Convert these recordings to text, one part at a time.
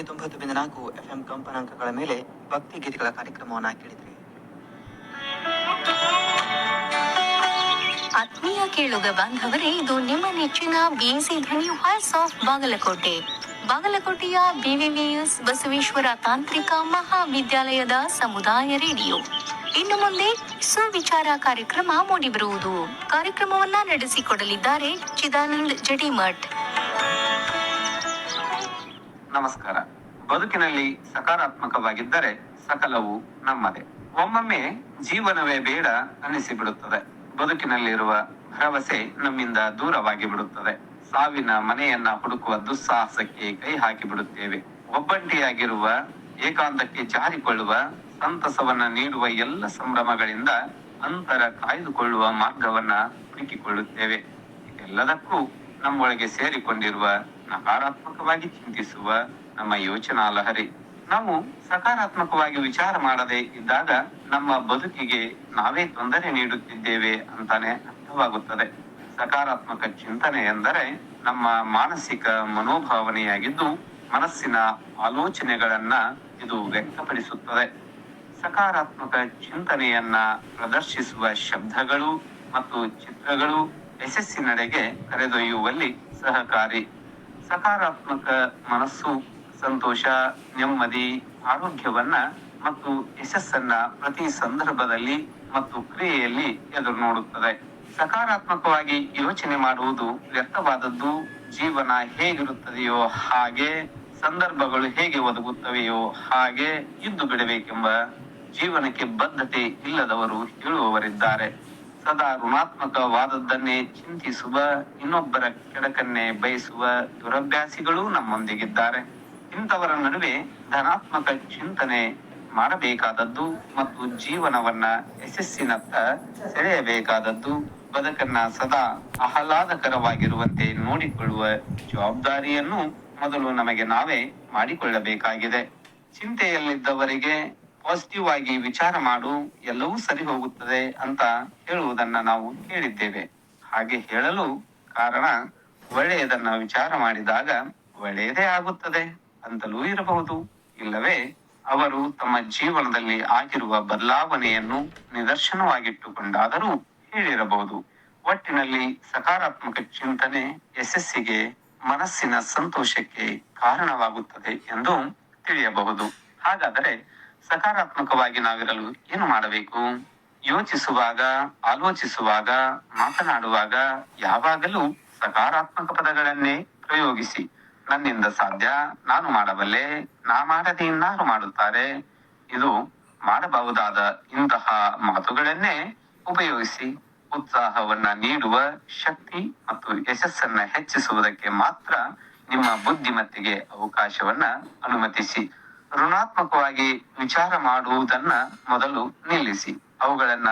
ಜನಧ್ವನಿ ತೊಂಬತ್ತು ಬಿಂದು ನಾಲ್ಕು ಎಫ್ ಎಂ ಕಂಪನಾಂಕಗಳ ಮೇಲೆ ಭಕ್ತಿ ಗೀತೆಗಳ ಕಾರ್ಯಕ್ರಮವನ್ನು ಕೇಳಿದ್ರಿ. ಆತ್ಮೀಯ ಕೇಳುಗ ಬಾಂಧವರೇ, ಇದು ನಿಮ್ಮ ನೆಚ್ಚಿನ ಬಿಎಸಿ ಧ್ವನಿ ವಾಯ್ಸ್ ಆಫ್ ಬಾಗಲಕೋಟೆ. ಬಾಗಲಕೋಟೆಯ ಬಿವಿವಿಎಸ್ ಬಸವೇಶ್ವರ ತಾಂತ್ರಿಕ ಮಹಾವಿದ್ಯಾಲಯದ ಸಮುದಾಯ ರೇಡಿಯೋ. ಇನ್ನು ಮುಂದೆ ಸುವಿಚಾರ ಕಾರ್ಯಕ್ರಮ ಮೂಡಿಬರುವುದು. ಕಾರ್ಯಕ್ರಮವನ್ನ ನಡೆಸಿಕೊಡಲಿದ್ದಾರೆ ಚಿದಾನಂದ್ ಜಡಿಮಠ್. ನಮಸ್ಕಾರ. ಬದುಕಿನಲ್ಲಿ ಸಕಾರಾತ್ಮಕವಾಗಿದ್ದರೆ ಸಕಲವು ನಮ್ಮದೇ. ಒಮ್ಮೊಮ್ಮೆ ಜೀವನವೇ ಬೇಡ ಅನಿಸಿಬಿಡುತ್ತದೆ ಬದುಕಿನಲ್ಲಿರುವ ಭರವಸೆ ನಮ್ಮಿಂದ ದೂರವಾಗಿ ಬಿಡುತ್ತದೆ ಸಾವಿನ ಮನೆಯನ್ನ ಹುಡುಕುವ ದುಸ್ಸಾಹಸಕ್ಕೆ ಕೈ ಹಾಕಿ ಬಿಡುತ್ತೇವೆ ಒಬ್ಬಂಟಿಯಾಗಿರುವ, ಏಕಾಂತಕ್ಕೆ ಜಾರಿಕೊಳ್ಳುವ, ಸಂತಸವನ್ನ ನೀಡುವ ಎಲ್ಲ ಸಂಭ್ರಮಗಳಿಂದ ಅಂತರ ಕಾಯ್ದುಕೊಳ್ಳುವ ಮಾರ್ಗವನ್ನ ಹುಡುಕಿಕೊಳ್ಳುತ್ತೇವೆ. ಇದೆಲ್ಲದಕ್ಕೂ ನಮ್ಮೊಳಗೆ ಸೇರಿಕೊಂಡಿರುವ ನಕಾರಾತ್ಮಕವಾಗಿ ಚಿಂತಿಸುವ ನಮ್ಮ ಯೋಚನಾ ಲಹರಿ ನಾವು ಸಕಾರಾತ್ಮಕವಾಗಿ ವಿಚಾರ ಮಾಡದೆ ಇದ್ದಾಗ ನಮ್ಮ ಬದುಕಿಗೆ ನಾವೇ ತೊಂದರೆ ನೀಡುತ್ತಿದ್ದೇವೆ ಅಂತಾನೆ ಅರ್ಥವಾಗುತ್ತದೆ. ಸಕಾರಾತ್ಮಕ ಚಿಂತನೆ ಎಂದರೆ ನಮ್ಮ ಮಾನಸಿಕ ಮನೋಭಾವನೆಯಾಗಿದ್ದು ಮನಸ್ಸಿನ ಆಲೋಚನೆಗಳನ್ನ ಇದು ವ್ಯಕ್ತಪಡಿಸುತ್ತದೆ. ಸಕಾರಾತ್ಮಕ ಚಿಂತನೆಯನ್ನ ಪ್ರದರ್ಶಿಸುವ ಶಬ್ದಗಳು ಮತ್ತು ಚಿತ್ರಗಳು ಯಶಸ್ಸಿನೆಡೆಗೆ ಕರೆದೊಯ್ಯುವಲ್ಲಿ ಸಹಕಾರಿ. ಸಕಾರಾತ್ಮಕ ಮನಸ್ಸು, ಸಂತೋಷ, ನೆಮ್ಮದಿ, ಆರೋಗ್ಯವನ್ನ ಮತ್ತು ಯಶಸ್ಸನ್ನ ಪ್ರತಿ ಸಂದರ್ಭದಲ್ಲಿ ಮತ್ತು ಕ್ರಿಯೆಯಲ್ಲಿ ಎದುರು ನೋಡುತ್ತದೆ ಸಕಾರಾತ್ಮಕವಾಗಿ ಯೋಚನೆ ಮಾಡುವುದು ವ್ಯರ್ಥವಾದದ್ದು, ಜೀವನ ಹೇಗಿರುತ್ತದೆಯೋ ಹಾಗೆ, ಸಂದರ್ಭಗಳು ಹೇಗೆ ಒದಗುತ್ತವೆಯೋ ಹಾಗೆ, ಇದ್ದು ಬಿಡಬೇಕೆಂಬ ಜೀವನಕ್ಕೆ ಬದ್ಧತೆ ಇಲ್ಲದವರು ಹೇಳುವವರಿದ್ದಾರೆ ಸದಾ ಋಣಾತ್ಮಕವಾದದ್ದನ್ನೇ ಚಿಂತಿಸುವ, ಇನ್ನೊಬ್ಬರ ಕೆಡಕನ್ನೇ ಬಯಸುವ ದುರಭ್ಯಾಸಿಗಳು ನಮ್ಮೊಂದಿಗಿದ್ದಾರೆ. ಇಂಥವರ ನಡುವೆ ಧನಾತ್ಮಕ ಚಿಂತನೆ ಮಾಡಬೇಕಾದದ್ದು ಮತ್ತು ಜೀವನವನ್ನ ಯಶಸ್ಸಿನತ್ತ ಸೆಳೆಯಬೇಕಾದದ್ದು. ಬದುಕನ್ನ ಸದಾ ಆಹ್ಲಾದಕರವಾಗಿರುವಂತೆ ನೋಡಿಕೊಳ್ಳುವ ಜವಾಬ್ದಾರಿಯನ್ನು ಮೊದಲು ನಮಗೆ ನಾವೇ ಮಾಡಿಕೊಳ್ಳಬೇಕಾಗಿದೆ. ಚಿಂತೆಯಲ್ಲಿದ್ದವರಿಗೆ ಪಾಸಿಟಿವ್ ಆಗಿ ವಿಚಾರ ಮಾಡು, ಎಲ್ಲವೂ ಸರಿ ಹೋಗುತ್ತದೆ ಅಂತ ಹೇಳುವುದನ್ನ ನಾವು ಕೇಳಿದ್ದೇವೆ. ಹಾಗೆ ಹೇಳಲು ಕಾರಣ ಒಳ್ಳೆಯದನ್ನ ವಿಚಾರ ಮಾಡಿದಾಗ ಒಳ್ಳೆಯದೇ ಆಗುತ್ತದೆ ಅಂತಲೂ ಇರಬಹುದು. ಇಲ್ಲವೇ, ಅವರು ತಮ್ಮ ಜೀವನದಲ್ಲಿ ಆಗಿರುವ ಬದಲಾವಣೆಯನ್ನು ನಿದರ್ಶನವಾಗಿಟ್ಟುಕೊಂಡಾದರೂ ಹೇಳಿರಬಹುದು. ಒಟ್ಟಿನಲ್ಲಿ ಸಕಾರಾತ್ಮಕ ಚಿಂತನೆ ಯಶಸ್ಸಿಗೆ ಮನಸ್ಸಿನ ಸಂತೋಷಕ್ಕೆ ಕಾರಣವಾಗುತ್ತದೆ ಎಂದು ತಿಳಿಯಬಹುದು. ಹಾಗಾದರೆ ಸಕಾರಾತ್ಮಕವಾಗಿ ನಾವಿರಲು ಏನು ಮಾಡಬೇಕು? ಯೋಚಿಸುವಾಗ, ಆಲೋಚಿಸುವಾಗ, ಮಾತನಾಡುವಾಗ ಯಾವಾಗಲೂ ಸಕಾರಾತ್ಮಕ ಪದಗಳನ್ನೇ ಪ್ರಯೋಗಿಸಿ. ನನ್ನಿಂದ ಸಾಧ್ಯ, ನಾನು ಮಾಡಬಲ್ಲೆ, ನಾ ಮಾಡದೆ ಇನ್ನಾರು ಮಾಡುತ್ತಾರೆ. ಇದು ಮಾಡಬಹುದಾದ ಇಂತಹ ಮಾತುಗಳನ್ನೇ ಉಪಯೋಗಿಸಿ ಉತ್ಸಾಹವನ್ನ ನೀಡುವ ಶಕ್ತಿ ಮತ್ತು ಯಶಸ್ಸನ್ನ ಹೆಚ್ಚಿಸುವುದಕ್ಕೆ ಮಾತ್ರ ನಿಮ್ಮ ಬುದ್ಧಿಮತ್ತೆಗೆ ಅವಕಾಶವನ್ನ ಅನುಮತಿಸಿ. ಋಣಾತ್ಮಕವಾಗಿ ವಿಚಾರ ಮಾಡುವುದನ್ನ ಮೊದಲು ನಿಲ್ಲಿಸಿ. ಅವುಗಳನ್ನ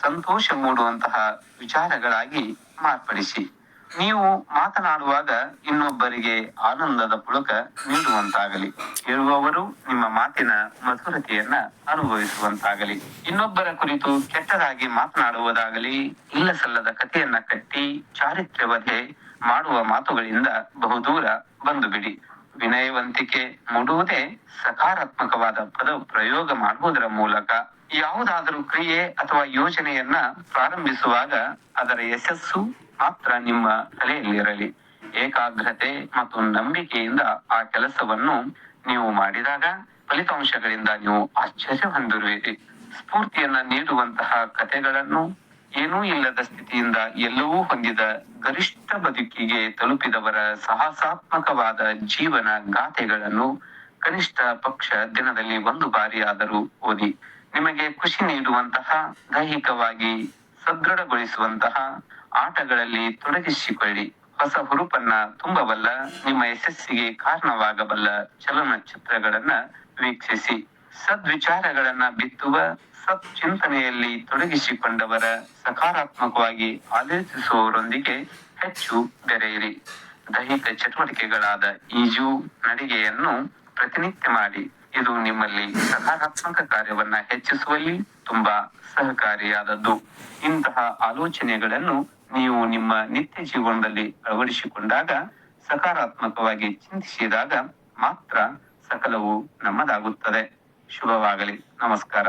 ಸಂತೋಷ ಮೂಡುವಂತಹ ವಿಚಾರಗಳಾಗಿ ಮಾರ್ಪಡಿಸಿ. ನೀವು ಮಾತನಾಡುವಾಗ ಇನ್ನೊಬ್ಬರಿಗೆ ಆನಂದದ ಪುಳಕ ನೀಡುವಂತಾಗಲಿ. ಕೇಳುವವರು ನಿಮ್ಮ ಮಾತಿನ ಮಧುರತೆಯನ್ನ ಅನುಭವಿಸುವಂತಾಗಲಿ. ಇನ್ನೊಬ್ಬರ ಕುರಿತು ಕೆಟ್ಟದಾಗಿ ಮಾತನಾಡುವುದಾಗಲಿ, ಇಲ್ಲಸಲ್ಲದ ಕಥೆಯನ್ನ ಕಟ್ಟಿ ಚಾರಿತ್ರ್ಯವಧೆ ಮಾಡುವ ಮಾತುಗಳಿಂದ ಬಹುದೂರ ಬಂದು ಬಿಡಿ ವಿನಯವಂತಿಕೆ ಮೂಡುವುದೇ ಸಕಾರಾತ್ಮಕವಾದ ಪದ ಪ್ರಯೋಗ ಮಾಡುವುದರ ಮೂಲಕ. ಯಾವುದಾದರೂ ಕ್ರಿಯೆ ಅಥವಾ ಯೋಜನೆಯನ್ನ ಪ್ರಾರಂಭಿಸುವಾಗ ಅದರ ಯಶಸ್ಸು ಮಾತ್ರ ನಿಮ್ಮ ತಲೆಯಲ್ಲಿರಲಿ. ಏಕಾಗ್ರತೆ ಮತ್ತು ನಂಬಿಕೆಯಿಂದ ಆ ಕೆಲಸವನ್ನು ನೀವು ಮಾಡಿದಾಗ ಫಲಿತಾಂಶಗಳಿಂದ ನೀವು ಆಶ್ಚರ್ಯ ಹೊಂದಿರುವಿರಿ ಸ್ಫೂರ್ತಿಯನ್ನ ನೀಡುವಂತಹ ಕಥೆಗಳನ್ನು ಏನೂ ಇಲ್ಲದ ಸ್ಥಿತಿಯಿಂದ ಎಲ್ಲವೂ ಹೊಂದಿದ ಗರಿಷ್ಠ ಬದುಕಿಗೆ ತಲುಪಿದವರ ಸಾಹಸಾತ್ಮಕವಾದ ಜೀವನ ಗಾಥೆಗಳನ್ನು ಕನಿಷ್ಠ ಪಕ್ಷ ದಿನದಲ್ಲಿ ಒಂದು ಬಾರಿ ಆದರೂ ಓದಿ. ನಿಮಗೆ ಖುಷಿ ನೀಡುವಂತಹ, ದೈಹಿಕವಾಗಿ ಸದೃಢಗೊಳಿಸುವಂತಹ ಆಟಗಳಲ್ಲಿ ತೊಡಗಿಸಿಕೊಳ್ಳಿ. ಹೊಸ ಹುರುಪನ್ನ ತುಂಬಬಲ್ಲ, ನಿಮ್ಮ ಯಶಸ್ಸಿಗೆ ಕಾರಣವಾಗಬಲ್ಲ ಚಲನಚಿತ್ರಗಳನ್ನ ವೀಕ್ಷಿಸಿ. ಸದ್ವಿಚಾರಗಳನ್ನ ಬಿತ್ತುವ ಸತ್ ಚಿಂತನೆಯಲ್ಲಿ ತೊಡಗಿಸಿಕೊಂಡವರ ಸಕಾರಾತ್ಮಕವಾಗಿ ಆಲೋಚಿಸುವವರೊಂದಿಗೆ ಹೆಚ್ಚು ಬೆರೆಯಿರಿ. ದೈಹಿಕ ಚಟುವಟಿಕೆಗಳಾದ ಈಜು, ನಡಿಗೆಯನ್ನು ಪ್ರತಿನಿತ್ಯ ಮಾಡಿ. ಇದು ನಿಮ್ಮಲ್ಲಿ ಸಕಾರಾತ್ಮಕ ಕಾರ್ಯವನ್ನ ಹೆಚ್ಚಿಸುವಲ್ಲಿ ತುಂಬಾ ಸಹಕಾರಿಯಾದದ್ದು. ಇಂತಹ ಆಲೋಚನೆಗಳನ್ನು ನೀವು ನಿಮ್ಮ ನಿತ್ಯ ಜೀವನದಲ್ಲಿ ಅಳವಡಿಸಿಕೊಂಡಾಗ, ಸಕಾರಾತ್ಮಕವಾಗಿ ಚಿಂತಿಸಿದಾಗ ಮಾತ್ರ ಸಕಲವು ನಮ್ಮದಾಗುತ್ತದೆ. ಶುಭವಾಗಲಿ. ನಮಸ್ಕಾರ.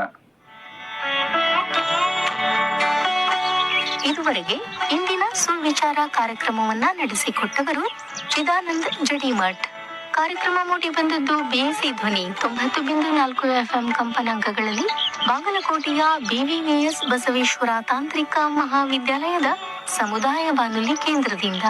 ಇದುವರೆಗೆ ಇಂದಿನ ಸುವಿಚಾರ ಕಾರ್ಯಕ್ರಮವನ್ನ ನಡೆಸಿಕೊಟ್ಟವರು ಚಿದಾನಂದ ಜಡಿಮಠ್. ಕಾರ್ಯಕ್ರಮ ಮೂಡಿ ಬಂದದ್ದು ಬಿಎಸ್ಸಿ ಧ್ವನಿ ತೊಂಬತ್ತು ಬಿಂದು ನಾಲ್ಕು ಎಫ್ಎಂ ಕಂಪನಾಂಕಗಳಲ್ಲಿ ಬಾಗಲಕೋಟೆಯ ಬಿವಿವಿಎಸ್ ಬಸವೇಶ್ವರ ತಾಂತ್ರಿಕ ಮಹಾವಿದ್ಯಾಲಯದ ಸಮುದಾಯ ಬಾನುಲಿ ಕೇಂದ್ರದಿಂದ.